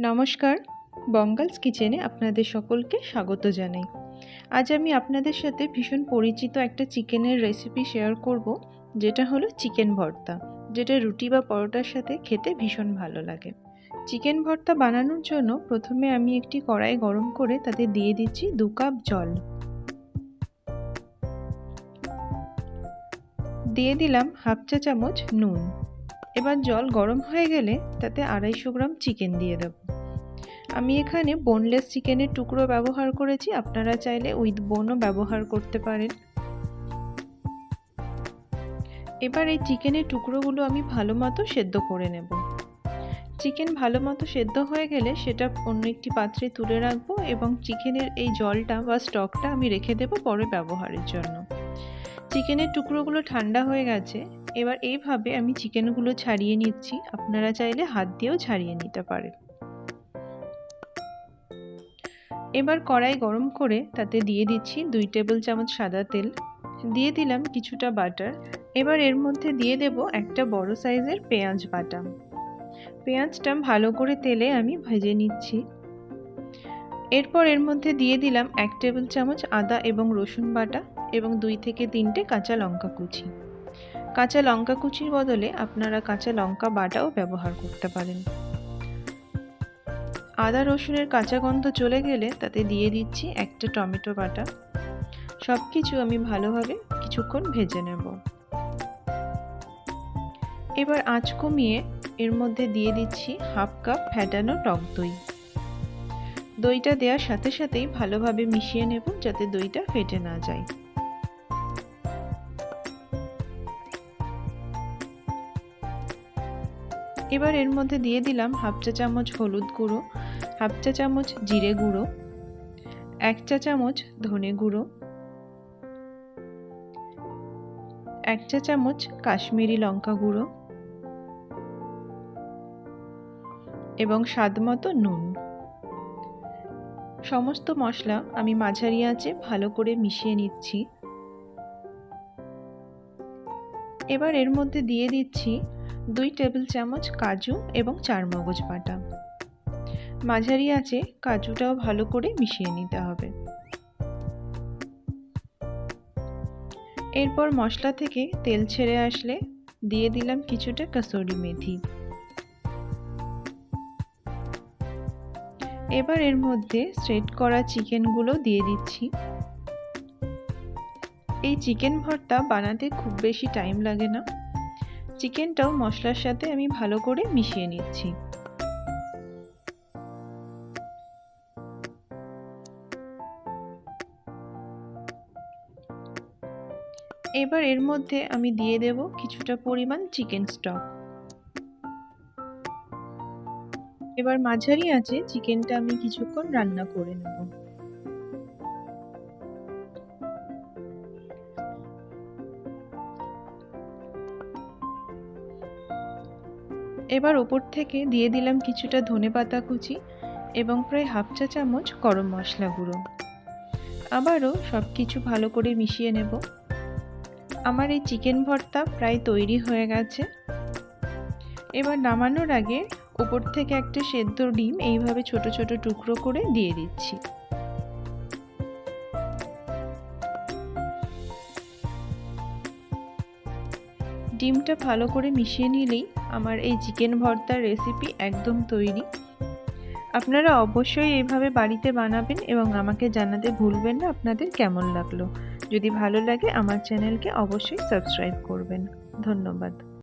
নমস্কার। বঙ্গালস কিচেনে আপনাদের সকলকে স্বাগত জানাই। আজ আমি আপনাদের সাথে ভীষণ পরিচিত একটা চিকেনের রেসিপি শেয়ার করব, যেটা হলো চিকেন ভর্তা, যেটা রুটি বা পরোটার সাথে খেতে ভীষণ ভালো লাগে। চিকেন ভর্তা বানানোর জন্য প্রথমে আমি একটি কড়াই গরম করে তাতে দিয়ে দিচ্ছি দু কাপ জল। দিয়ে দিলাম হাফ চা চামচ নুন। এবার জল গরম হয়ে গেলে তাতে আড়াইশো গ্রাম চিকেন দিয়ে দেব। আমি এখানে বোনলেস চিকেনের টুকরো ব্যবহার করেছি, আপনারা চাইলে উইথ বোনও ব্যবহার করতে পারেন। এবার এই চিকেনের টুকরোগুলো আমি ভালো মতো সেদ্ধ করে নেব। চিকেন ভালো মতো সেদ্ধ হয়ে গেলে সেটা অন্য একটি পাত্রে তুলে রাখব এবং চিকেনের এই জলটা বা স্টকটা আমি রেখে দেবো পরে ব্যবহারের জন্য। চিকেনের টুকরোগুলো ঠান্ডা হয়ে গেছে এবার এইভাবে আমি চিকেনগুলো ছাড়িয়ে নিচ্ছি। আপনারা চাইলে হাত দিয়েও ছাড়িয়ে নিতে পারেন। এবার কড়াই গরম করে তাতে দিয়ে দিচ্ছি দুই টেবিল চামচ সাদা তেল। দিয়ে দিলাম কিছুটা বাটার। এবার এর মধ্যে দিয়ে দেব একটা বড় সাইজের পেঁয়াজ বাটা। পেঁয়াজটা ভালো করে তেলে আমি ভেজে নিচ্ছি। এরপর এর মধ্যে দিয়ে দিলাম এক টেবিল চামচ আদা এবং রসুন বাটা এবং দুই থেকে তিনটে কাঁচা লঙ্কা কুচি। কাঁচা লঙ্কা কুচির বদলে আপনারা কাঁচা লঙ্কা বাটাও ব্যবহার করতে পারেন। আদা রসুনের কাঁচা গন্ধ চলে গেলে তাতে দিয়ে দিচ্ছি একটা টমেটো বাটা। সব কিছু আমি ভালোভাবে কিছুক্ষণ ভেজে নেব। এবার আঁচ কমিয়ে এর মধ্যে দিয়ে দিচ্ছি হাফ কাপ ফ্যাটানো টক দই। দইটা দেওয়ার সাথে সাথেই ভালোভাবে মিশিয়ে নেব যাতে দইটা ফেটে না যায়। এবার এর মধ্যে দিয়ে দিলাম হাফ চা চামচ হলুদ গুঁড়ো, হাফ চা চামচ জিরে গুঁড়ো, এক চা চামচ ধনে গুঁড়ো, এক চা চামচ কাশ্মীরি লঙ্কা গুঁড়ো এবং স্বাদ মতো নুন। সমস্ত মশলা আমি মাঝারি আঁচে ভালো করে মিশিয়ে নিচ্ছি। এবার এর মধ্যে দিয়ে দিচ্ছি দুই টেবিল চামচ কাজু এবং চারমগজ বাটা। মাঝারি আছে কাজুটাও ভালো করে মিশিয়ে নিতে হবে। এরপর মশলা থেকে তেল ছেড়ে আসলে দিয়ে দিলাম কিছুটা কাসরি মেথি। এবার এর মধ্যে স্ট্রেট করা চিকেনগুলো দিয়ে দিচ্ছি। এই চিকেন ভর্তা বানাতে খুব বেশি টাইম লাগে না। চিকেনটাও মশলার সাথে আমি ভালো করে মিশিয়ে নিচ্ছি। এবার এর মধ্যে আমি দিয়ে দেব কিছুটা পরিমাণ চিকেন স্টক। এবার মাঝারি আছে চিকেনটা আমি কিছুক্ষণ রান্না করে নেব। এবার ওপর থেকে দিয়ে দিলাম কিছুটা ধনে পাতা কুচি এবং প্রায় হাফ চা চামচ গরম মশলা গুঁড়ো। আবারও সব কিছু ভালো করে মিশিয়ে নেব। আমার এই চিকেন ভর্তা প্রায় তৈরি হয়ে গেছে। এবার নামানোর আগে ওপর থেকে একটা সেদ্ধ ডিম এইভাবে ছোট ছোট টুকরো করে দিয়ে দিচ্ছি। ডিমটা ভালো করে মিশিয়ে নিলেই আমার এই চিকেন ভর্তার রেসিপি একদম তৈরি। আপনারা অবশ্যই এইভাবে বাড়িতে বানাবেন এবং আমাকে জানাতে ভুলবেন না আপনাদের কেমন লাগল। যদি ভালো লাগে আমার চ্যানেলকে অবশ্যই সাবস্ক্রাইব করবেন। ধন্যবাদ।